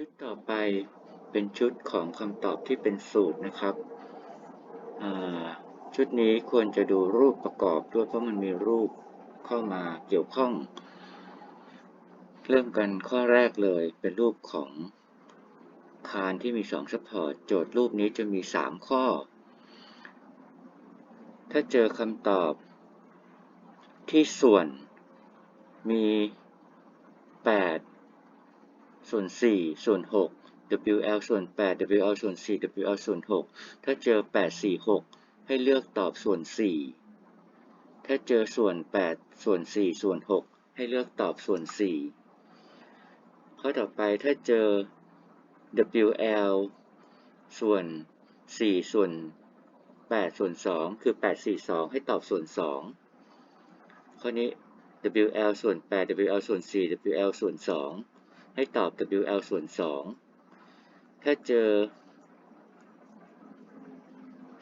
ชุดต่อไปเป็นชุดของคำตอบที่เป็นสูตรนะครับ ชุดนี้ควรจะดูรูปประกอบด้วยเพราะมันมีรูปเข้ามาเกี่ยวข้อง เริ่มกันข้อแรกเลยเป็นรูปของคานที่มี2ซัพพอร์ตโจทย์รูปนี้จะมี 3 ข้อ ถ้าเจอคำตอบที่ส่วนมี ส่วน4ส่วน6 WL ส่วน8 WL ส่วน4 WL ส่วน6ถ้าเจอ 8 4 6 ให้เลือกตอบส่วน 4 ถ้าเจอส่วน 8 ส่วน 4 ส่วน 6 ให้เลือกตอบส่วน 4 ข้อต่อไปถ้าเจอ WL ส่วน 4 ส่วน 8 ส่วน 2 คือ 8 4 2 ให้ตอบส่วน 2 ข้อนี้ WL ส่วน 8 WL ส่วน 4 WL ส่วน 2 ให้ตอบ WL ส่วน 2 ถ้าเจอ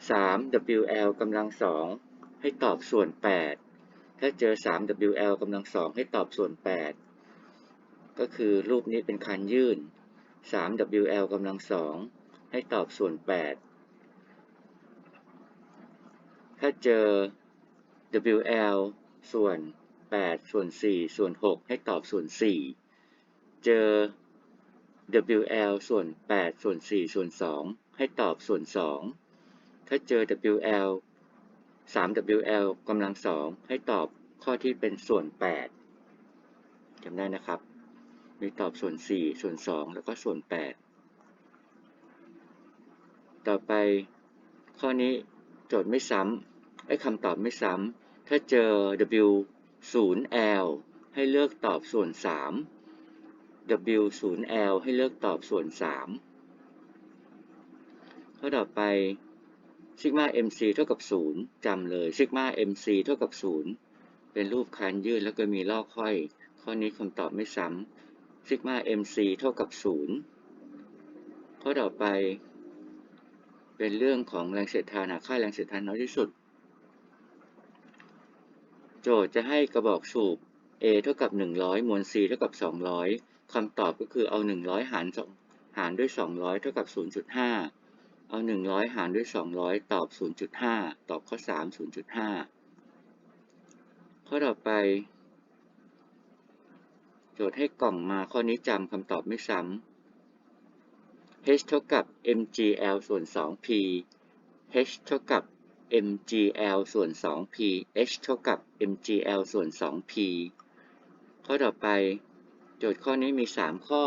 3 WL กำลัง 2 ให้ตอบส่วน 8 ถ้าเจอ 3 WL กำลัง 2 ให้ตอบส่วน 8 ก็คือรูปนี้เป็นคันยื่น 3 WL กำลัง 2 ให้ตอบส่วน 8 ถ้าเจอ WL ส่วน 8 ส่วน 4 ส่วน 6 ให้ตอบส่วน 4 เจอ WL ส่วน 8 ส่วน 4 ส่วน 2 ให้ตอบส่วน 2 ถ้าเจอ WL 3 WL กำลัง 2 ให้ตอบข้อที่เป็นส่วน 8จำได้นะครับ มีตอบส่วน 4 ส่วน 2 แล้วก็ส่วน 8 ต่อไปข้อนี้โจทย์ไม่ซ้ำไอ้คำตอบไม่ซ้ำถ้าเจอ W 0 L ให้เลือกตอบส่วน 3 W 0 L ให้เลือกตอบส่วน 3 ข้อต่อไปซิกมา MC เท่ากับ 0จำเลยซิกมา MC เท่ากับ 0 เป็นรูปคานยืดแล้วก็มีลอกห้อย ข้อนี้คำตอบไม่ซ้ำซิกมา MC เท่ากับ 0 ข้อต่อไป เป็นเรื่องของแรงเสียดทานหาค่าแรงเสียดทานน้อยที่สุด โจทย์จะให้กระบอกสูบ A เท่ากับ 100 มวล C เท่ากับ 200 คำตอบก็คือเอา 100 หาร2หารด้วย 200 เท่ากับ 0.5 เอา 100 หารด้วย 200 ตอบ 0.5 ตอบข้อ 3 0.5 ข้อต่อไป โจทย์ให้กล่องมาข้อนี้จำคำตอบไม่ซ้ำ h เท่ากับ mgl ส่วน 2p h เท่ากับ mgl ส่วน 2p h เท่ากับ mgl ส่วน 2p ข้อต่อไป โจทย์ข้อนี้มี 3 ข้อ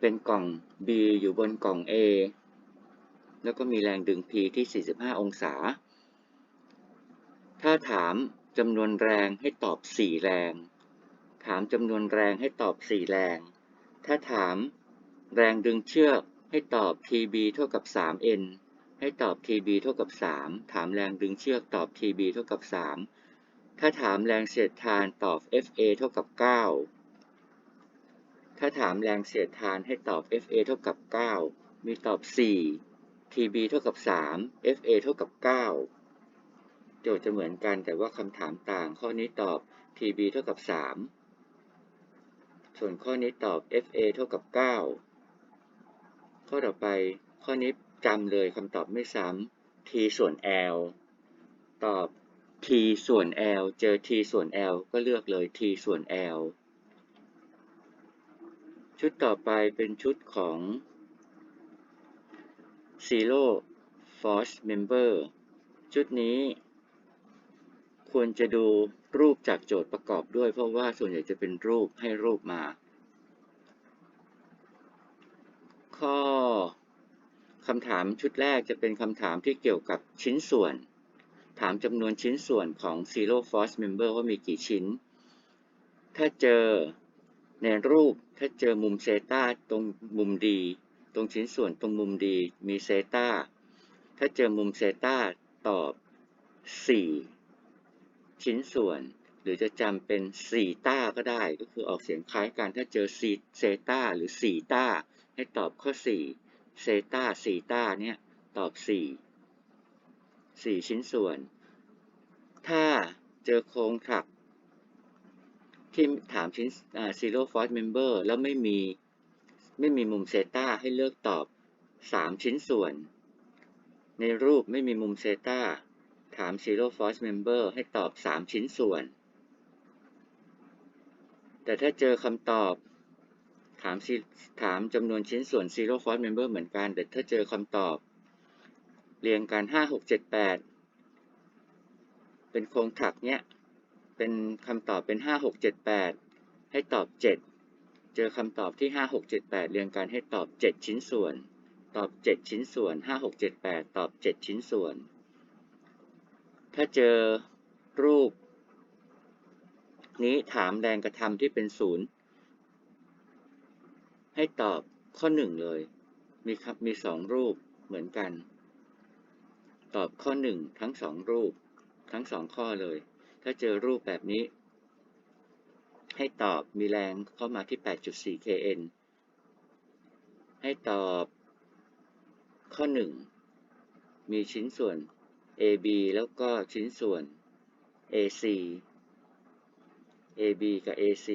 เป็นกล่อง B อยู่บนกล่อง A แล้วก็มีแรงดึง P ที่ 45 องศา ถ้าถามจำนวนแรงให้ตอบ 4 แรง ถามจำนวนแรงให้ตอบ 4 แรง ถ้าถามแรงดึงเชือกให้ตอบ TB เท่ากับ 3N ให้ตอบ TB เท่ากับ 3 ถามแรงดึงเชือกตอบ TB เท่ากับ 3 ถ้าถามแรงเสียดทานตอบ FA เท่ากับ 9 ถ้าถามแรงเสียดทานให้ตอบ FA เท่ากับ 9 มีตอบ 4 TB เท่ากับ 3 FA เท่ากับ 9 โจทย์จะเหมือนกันแต่ว่าคำถามต่าง ข้อนี้ตอบ TB เท่ากับ 3 ส่วนข้อนี้ตอบ FA เท่ากับ 9 ข้อต่อไป ข้อนี้จำเลยคำตอบไม่ซ้ำ T ส่วน L ตอบ T ส่วน L เจอ T ส่วน L ก็เลือกเลย T ส่วน L ชุดต่อไปเป็นชุดของ Zero Force Member ชุดนี้ควรจะดูรูปจากโจทย์ประกอบด้วยเพราะว่าส่วนใหญ่จะเป็นรูปให้รูปมา ข้อคำถามชุดแรกจะเป็นคำถามที่เกี่ยวกับชิ้นส่วน ถามจำนวนชิ้นส่วนของ Zero Force Member ว่ามีกี่ชิ้น ถ้าเจอในรูปถ้าเจอมุมเซตาตรงมุมดีตรงชิ้นส่วนตรงมุมดีมีเซตาถ้าเจอมุมเซตาตอบ 4 ชิ้นส่วน หรือจะจำเป็น4ต้าก็ได้ ก็คือออกเสียงคล้ายกันถ้าเจอเซตาหรือ4ต้าให้ตอบข้อ 4 เซตา4ต้าเนี่ยตอบ 4 4 ชิ้นส่วน ถ้าเจอโครงผลักที่ถามชิ้น zero force member แล้วไม่มีไม่มีมุมเซตาให้เลือกตอบ 3 ชิ้นส่วน ในรูปไม่มีมุมเซตาถาม zero force member ให้ตอบ 3 ชิ้นส่วน แต่ถ้าเจอคำตอบถามถามจำนวนชิ้นส่วน zero force member เหมือนกัน แต่ถ้าเจอคำตอบ เรียงกัน5 6 7 8เป็นโครงถักเนี้ยเป็นคำตอบเป็น5 6 7 8ให้ตอบ7เจอคำตอบที่5 6 7 8เรียงกันให้ตอบ7ชิ้นส่วน ตอบ7ชิ้นส่วน5 6 7 8ตอบ7ชิ้นส่วน ถ้าเจอรูป นี้ถามแรงกระทำที่เป็นศูนย์ให้ตอบข้อ1เลย มีครับมี2รูปเหมือนกัน ตอบข้อ 1 ทั้ง 2 รูป ทั้ง 2 ข้อเลย ถ้าเจอรูปแบบนี้ ให้ตอบมีแรงเข้ามาที่ 8.4 kN ให้ตอบข้อ 1 มีชิ้นส่วน AB แล้วก็ชิ้นส่วน AC AB กับ AC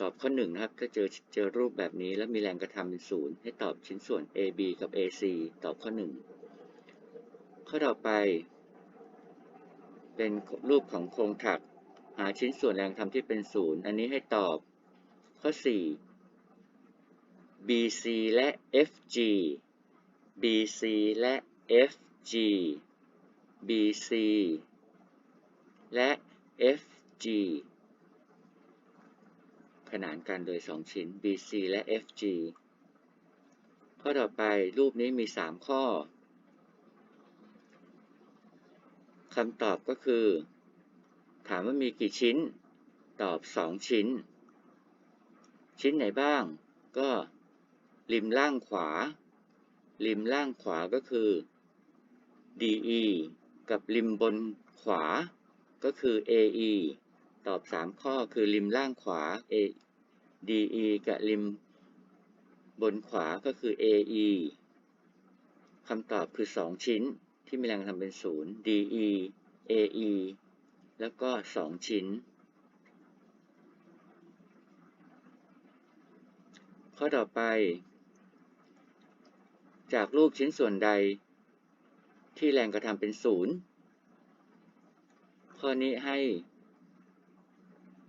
ตอบข้อ 1 นะครับ ถ้าเจอเจอรูปแบบนี้แล้วมีแรงกระทำเป็นศูนย์ให้ตอบชิ้นส่วน AB กับ AC ตอบข้อ 1 ข้อต่อไป เป็นรูปของโครงถัก หาชิ้นส่วนแรงทำที่เป็นศูนย์อันนี้ให้ตอบ ข้อ 4 BC และ FG BC และ FG BC และ FG ขนานกันโดย 2 ชิ้น BC และ FG ข้อต่อไปรูปนี้มี 3 ข้อ คำตอบก็คือ ถามว่ามีกี่ชิ้น ตอบ 2 ชิ้น ชิ้นไหนบ้าง ก็ริมล่างขวา ริมล่างขวาก็คือ DE กับริมบนขวา ก็คือ AE ตอบ 3 ข้อคือริมล่างขวา A DE กับริมบนขวาก็คือ AE คำตอบคือ 2 ชิ้น ที่มีแรงทำเป็นศูนย์ DE AE แล้วก็ 2 ชิ้น ข้อต่อไป จากรูปชิ้นส่วนใด ที่แรงกระทำเป็นศูนย์ข้อนี้ให้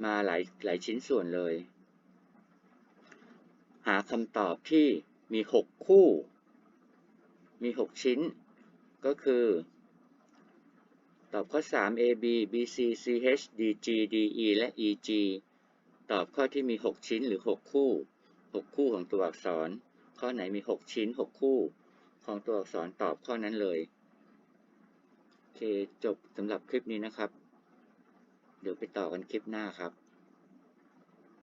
มาหลายหลายชิ้นส่วนเลย หาคำตอบที่มี 6 คู่ มี 6 ชิ้น ก็คือ ตอบข้อ 3 AB BC CH DG DE และ EG ตอบข้อที่มี 6 ชิ้นหรือ 6 คู่ 6 คู่ของตัวอักษร ข้อไหนมี 6 ชิ้น 6 คู่ ของตัวอักษรตอบข้อนั้นเลยโอเคจบสำหรับคลิปนี้นะครับ เดี๋ยวไปต่อกันคลิปหน้าครับ